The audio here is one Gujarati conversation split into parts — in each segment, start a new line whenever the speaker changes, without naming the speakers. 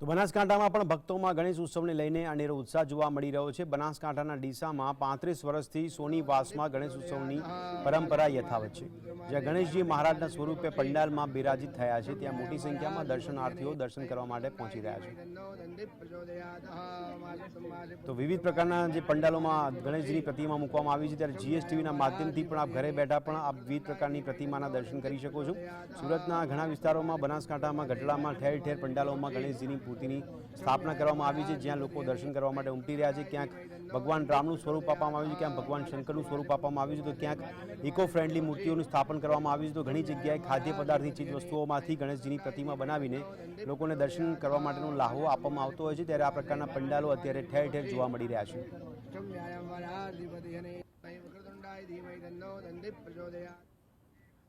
તો બનાસકાંઠામાં પણ ભક્તોમાં ગણેશ ઉત્સવને લઈને અનેરો ઉત્સાહ જોવા મળી રહ્યો છે. બનાસકાંઠાના ડીસામાં પાંત્રીસ વર્ષથી સોની વાસમાં ગણેશ ઉત્સવની પરંપરા યથાવત છે. જ્યાં ગણેશજી મહારાજના સ્વરૂપે પંડાલમાં બિરાજિત થયા છે, ત્યાં મોટી સંખ્યામાં દર્શનાર્થીઓ દર્શન કરવા માટે પહોંચી રહ્યા છે. તો વિવિધ પ્રકારના જે પંડાલોમાં ગણેશજીની પ્રતિમા મૂકવામાં આવી છે, ત્યારે જીએસટીવીના માધ્યમથી પણ આપ ઘરે બેઠા પણ આપ વિવિધ પ્રકારની પ્રતિમાના દર્શન કરી શકો છો. સુરતના ઘણા વિસ્તારોમાં બનાસકાંઠામાં, ગઢડામાં ઠેર ઠેર પંડાલોમાં ગણેશજીની મૂર્તિની સ્થાપના કરવામાં આવી છે, જ્યાં લોકો દર્શન કરવા માટે ઉમટી રહ્યા છે. ક્યાંક ભગવાન રામનું સ્વરૂપ આપવામાં આવ્યું છે, ક્યાંક ભગવાન શંકરનું સ્વરૂપ આપવામાં આવ્યું છે. તો ક્યાંક ઇકો ફ્રેન્ડલી મૂર્તિઓનું સ્થાપન કરવામાં આવ્યું છે. તો ઘણી જગ્યાએ ખાદ્ય પદાર્થની ચીજ વસ્તુઓમાંથી ગણેશજીની પ્રતિમા બનાવીને લોકોને દર્શન કરવા માટેનો લાહવો આપવામાં આવતો હોય છે. ત્યારે આ પ્રકારના પંડાલો અત્યારે ઠેર ઠેર જોવા મળી રહ્યા છે.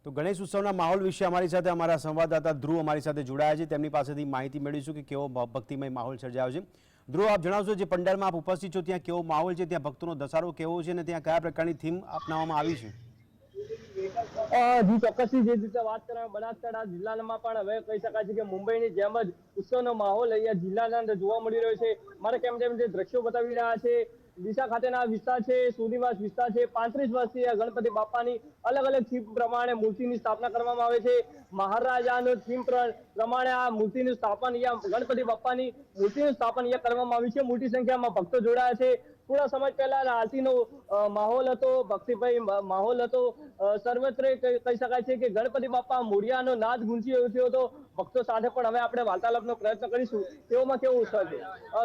તો ગણેશ ઉત્સવના માહોલ વિશે અમારી સાથે અમારા સંવાદદાતા ધ્રુવ અમારી સાથે જોડાયા છે. તેમની પાસેથી માહિતી મેળવીશું કે કેવો ભક્તિમય માહોલ સર્જાયો છે. ધ્રુવ, આપ જણાવશો જે પંડાલમાં આપ ઉપસ્થિત છો, ત્યાં કેવો માહોલ છે, ત્યાં ભક્તોનો ધસારો કેવો છે અને ત્યાં કયા પ્રકારની થીમ અપનાવવામાં આવી છે?
વાત કરવામાં બનાસકાંઠા પણ હવે કહી શકાય છે કે મુંબઈની જેમ જ ઉત્સવનો માહોલ અહીંયા જિલ્લાના અંદર જોવા મળી રહ્યો છે. મારે કેમ તેમ જે દ્રશ્યો બતાવી રહ્યા છે ડીસા ખાતેના વિસ્તાર છે, સુનિવાસ વિસ્તાર છે, પાંત્રીસ વર્ષથી ગણપતિ બાપાની અલગ અલગ થીમ પ્રમાણે મૂર્તિની સ્થાપના કરવામાં આવે છે. મહારાજાનો થીમ પ્રમાણે આ મૂર્તિનું સ્થાપન અહીંયા ગણપતિ બાપાની મૂર્તિનું સ્થાપન અહીંયા કરવામાં આવ્યું છે. મોટી સંખ્યામાં ભક્તો જોડાયા છે. થોડા સમય પહેલા આરતીનો માહોલ હતો, ભક્તિભાઈ માહોલ હતો. સર્વત્ર કહી શકાય છે કે ગણપતિ બાપા મોડિયાનો નાદ ગુંજી ઉઠ્યો હતો. ભક્તો સાથે પણ હવે આપણે વાર્તાલાપનો પ્રયત્ન કરીશું. તેઓમાં કેવો ઉત્સાહ છે?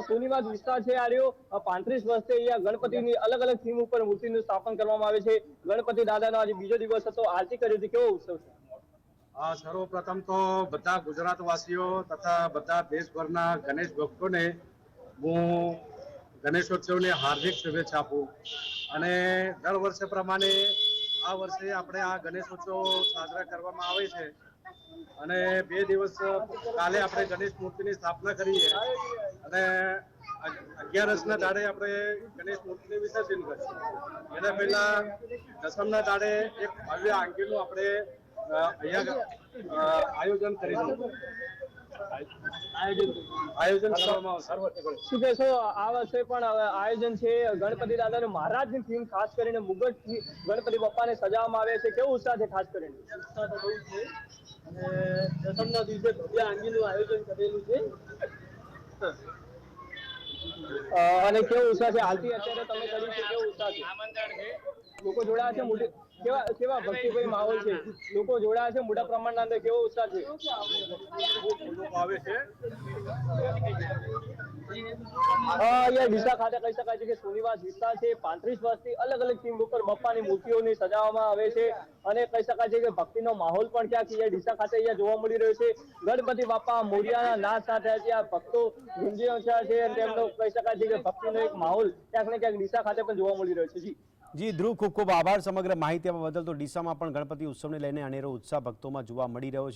સોનીવાદ વિસ્તાર છે આ રહ્યો. પાંત્રીસ વર્ષથી અહીંયા ગણપતિની અલગ અલગ થીમ ઉપર મૂર્તિનું સ્થાપન કરવામાં આવે છે. ગણપતિ દાદાનો આજે બીજો દિવસ હતો. આરતી કરી હતી. કેવો ઉત્સવ છે?
સર્વપ્રથમ તો બધા ગુજરાતવાસીઓ તથા બધા દેશભરના ગણેશ ભક્તોને હું ગણેશોત્સવની હાર્દિક શુભેચ્છા આપું. અને દર વર્ષે પ્રમાણે આ વર્ષે આપણે આ ગણેશોત્સવ સાજરા કરવામાં આવે છે. અને બે દિવસ કાલે આપણે ગણેશ મૂર્તિની સ્થાપના કરીએ. અને અગિયારસના દાડે આપણે ગણેશ મૂર્તિને વિસર્જન કરીશું. એના પહેલા દસમના દાડે એક ભવ્ય આંગીનું આપણે અહીંયા આયોજન કરીશું. આયોજન કરવામાં આવશે.
શું કહેશો આ વર્ષે પણ આયોજન છે ગણપતિ દાદાનું મહારાજની થીમ ખાસ કરીને મુગટથી ગણપતિ બાપાને સજાવવામાં આવે છે. કેવો ઉત્સાહ છે ખાસ કરીને?
અને દસમના દિવસે ભવ્ય આંગીનું આયોજન કરેલું છે.
અને કેવો ઉત્સાહ છે? હાલથી અત્યારે તમે કર્યું છે કેવો ઉત્સાહ છે. લોકો જોડાયા છે મોટી કેવા કેવા ભક્તિભાઈ માહોલ છે? લોકો જોડાયા છે મોટા પ્રમાણના અંદર કેવો ઉત્સાહ છે?
આવે છે.
અ, અહીંયા ડીસા ખાતે કહી શકાય છે કે સોનીવાસ વિસ્તાર છે પાંત્રીસ વર્ષથી અલગ અલગ થીમ ઉપર બપ્પાની મૂર્તિઓની સજાવવામાં આવે છે અને કહી શકાય છે કે ભક્તિનો માહોલ પણ ક્યાંક અહીંયા ડીસા ખાતે અહીંયા જોવા મળી રહ્યો છે. ગણપતિ બાપા મોરિયાના નાશ સાથે ત્યાં ભક્તો ગુંજી છે અને તેમનો કહી શકાય છે કે ભક્તિનો એક માહોલ ક્યાંક ને ક્યાંક ડીસા ખાતે પણ જોવા મળી રહ્યો છે. જી.
જી, ધ્રુવ ખૂબ ખૂબ આભાર. સમગ્ર માહિતી બદલ તો ડીસામાં પણ ગણપતિ ઉત્સવને લઈને અનેરો ઉત્સાહ ભક્તોમાં જોવા મળી રહ્યો છે.